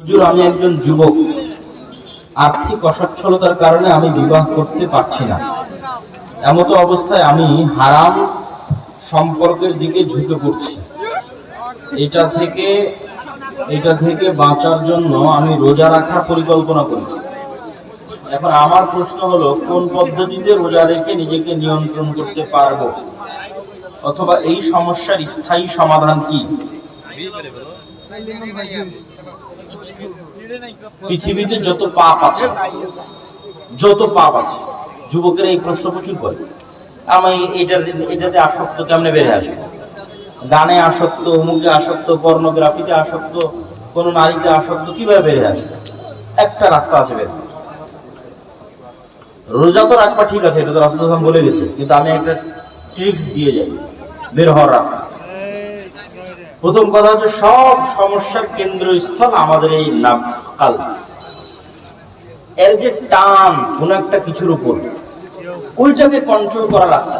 হুজুর, আমি একজন যুবক। আর্থিক অসচ্ছলতার কারণে আমি বিবাহ করতে পারছি না। এমতো অবস্থায় আমি হারাম সম্পর্কের দিকে ঝুঁকে পড়ছি। এটা থেকে এটা থেকে বাঁচার জন্য আমি রোজা রাখার পরিকল্পনা করি। এখন আমার প্রশ্ন হলো, কোন পদ্ধতিতে রোজা রেখে নিজেকে নিয়ন্ত্রণ করতে পারব? অথবা এই সমস্যার স্থায়ী সমাধান কি? পৃথিবীতে যত পাপ আছে, যত পাপ আছে, যুবকেরা এই প্রশ্ন প্রচুর করে। আমি এটা এটাতে আসক্ত কেমনে বেড়ে আসে। গানে আসক্ত, অমুকে আসক্ত, পর্নোগ্রাফিতে আসক্ত, কোন নারীতে আসক্ত কীভাবে বেড়ে আসে একটা রাস্তা আছে বের। রোজা তো রাখবা ঠিক আছে, এটা তো রাস্তা বলে গেছে, কিন্তু আমি একটা ট্রিক্স দিয়ে যাই, বের হওয়ার রাস্তা। প্রথম কথা হচ্ছে সব সমস্যার কেন্দ্রস্থল আমাদের এই নাফস কাল এর যে টান, কোন একটা কিছুর উপর, ওইটাকে কন্ট্রোল করার রাস্তা।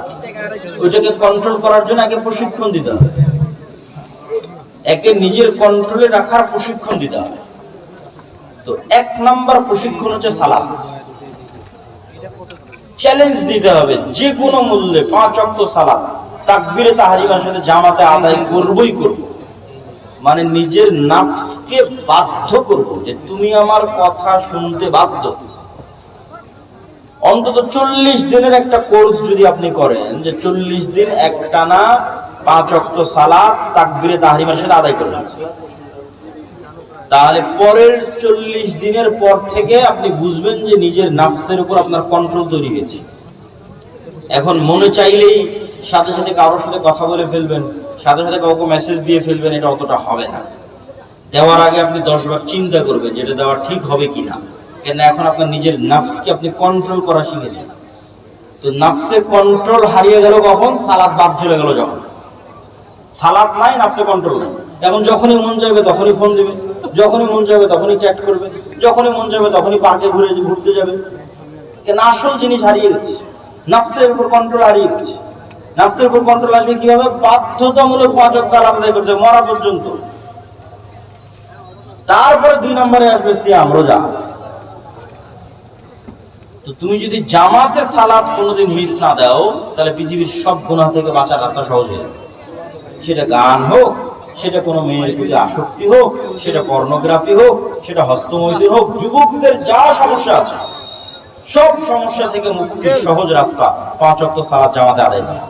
ওইটাকে কন্ট্রোল করার জন্য আগে প্রশিক্ষণ দিতে হবে। একে নিজের কন্ট্রোলে রাখার প্রশিক্ষণ দিতে হবে। তো এক নাম্বার প্রশিক্ষণ হচ্ছে সালাদ চ্যালেঞ্জ দিতে হবে যে কোনো মূল্যে পাঁচ অক্ট সালাদ তাকবিরে তাহারিমার সাথে জামাতে আদায় করবই করব। মানে নিজের নাফসকে বাধ্য করব যে তুমি আমার কথা শুনতে বাধ্য। অন্তত চল্লিশ দিনের একটা কোর্স যদি আপনি করেন, যে চল্লিশ দিন একটানা পাঁচ অক্ট সালাদ তাকবিরে তাহারিমার সাথে আদায় করবেন তাহলে পরের চল্লিশ দিনের পর থেকে আপনি বুঝবেন যে নিজের নাফসের উপর আপনার কন্ট্রোল তৈরি হয়েছে। এখন মনে চাইলেই সাথে সাথে কারোর সাথে কথা বলে ফেলবেন, সাথে সাথে কাউকে মেসেজ দিয়ে ফেলবেন, এটা অতটা হবে না। দেওয়ার আগে আপনি দশবার চিন্তা করবেন যেটা দেওয়া ঠিক হবে কি না কেন এখন আপনার নিজের নাফসকে আপনি কন্ট্রোল করা শিখেছেন। তো নাফসের কন্ট্রোল হারিয়ে গেল কখন? সালাদ বাদ চলে গেল যখন। সালাদ নাই নাফসে কন্ট্রোল নাই। এখন যখনই মন চাইবে তখনই ফোন দিবে। যখনই মন চাইবে তখনই চ্যাট করবে। যখনই মন চাইবে তখনই পার্কে ঘুরে ঘুরতে যাবে। কেন আসল জিনিস হারিয়ে গেছে। নাফসের উপর কন্ট্রোল হারিয়ে গেছে। নাফসের উপর কন্ট্রোল আসবে কীভাবে? বাধ্যতামূলক পাঁচ সালাত আদায় করতে মরা পর্যন্ত। তারপরে দুই নম্বরে আসবে সিয়াম, রোজা। তো তুমি যদি জামাতে সালাত কোনোদিন মিস না দাও, তাহলে পৃথিবীর সব গুনাহ থেকে বাঁচার রাস্তা সহজ হয়ে যাবে। সেটা গান হোক, সেটা কোনো মেয়ের প্রতি আসক্তি হোক, সেটা পর্নোগ্রাফি হোক, সেটা হস্তমৈথুন হোক, যুবকদের যা সমস্যা আছে, সব সমস্যা থেকে মুক্তির সহজ রাস্তা পাঁচ অক্ট সালাত জামাতে আদায় করা।